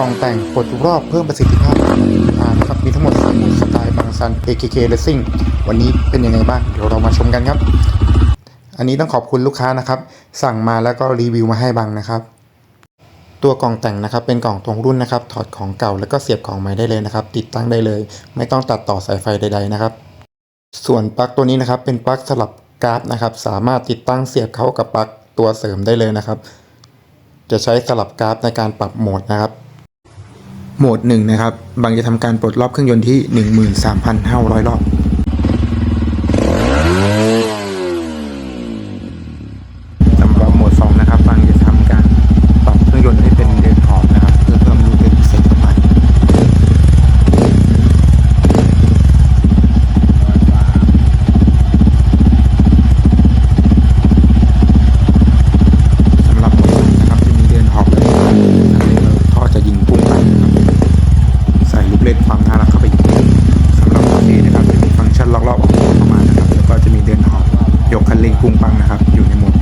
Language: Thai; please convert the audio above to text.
กล่องแต่งปลดรอบเพิ่มประสิทธิภาพอ่านะครับมีทั้งหมด3โหมดสไตล์บางซัน AKK Racing วันนี้เป็นยังไงบ้างเดี๋ยวเรามาชมกันครับ อันนี้ต้องขอบคุณลูกค้านะครับ สั่งมาแล้วก็รีวิวมาให้บังนะครับ ตัวกล่องแต่งนะครับเป็นกล่องตรงรุ่นนะครับ ถอดของเก่าแล้วก็เสียบของใหม่ได้เลยนะครับ ติดตั้งได้เลย ไม่ต้องตัดต่อสายไฟใด ๆนะครับ ส่วนปลั๊กตัวนี้นะครับเป็นปลั๊กสลับการ์ดนะครับ สามารถติดตั้งเสียบเข้ากับปลั๊กตัวเสริมได้เลยนะครับจะใช้สลับการ์ดในการปรับโหมดนะครับ โหมดหนึ่งนะครับ บางจะทำการปลดรอบเครื่องยนต์ที่ 13,500 รอบ สำหรับโหมด 2 นะครับ บางจะทำการปรับเครื่องยนต์ให้เป็นเดินขอบนะครับ เพื่อเพิ่มลูกเล่นพิเศษเข้าไป สำหรับโหมดสองนะครับจะมีเดินหอบและทางเลอท่อจะยิงพุ่งไปนะครับใส่ลูกเล่น ความน่ารักเข้าไปอีกสำหรับตัวนี้นะครับจะมีฟังก์ชันล็อกรอบออกเข้ามานะครับแล้วก็จะมีเดินหอบยกคันเร่งพุ่งปังนะครับ อยู่ในโหมด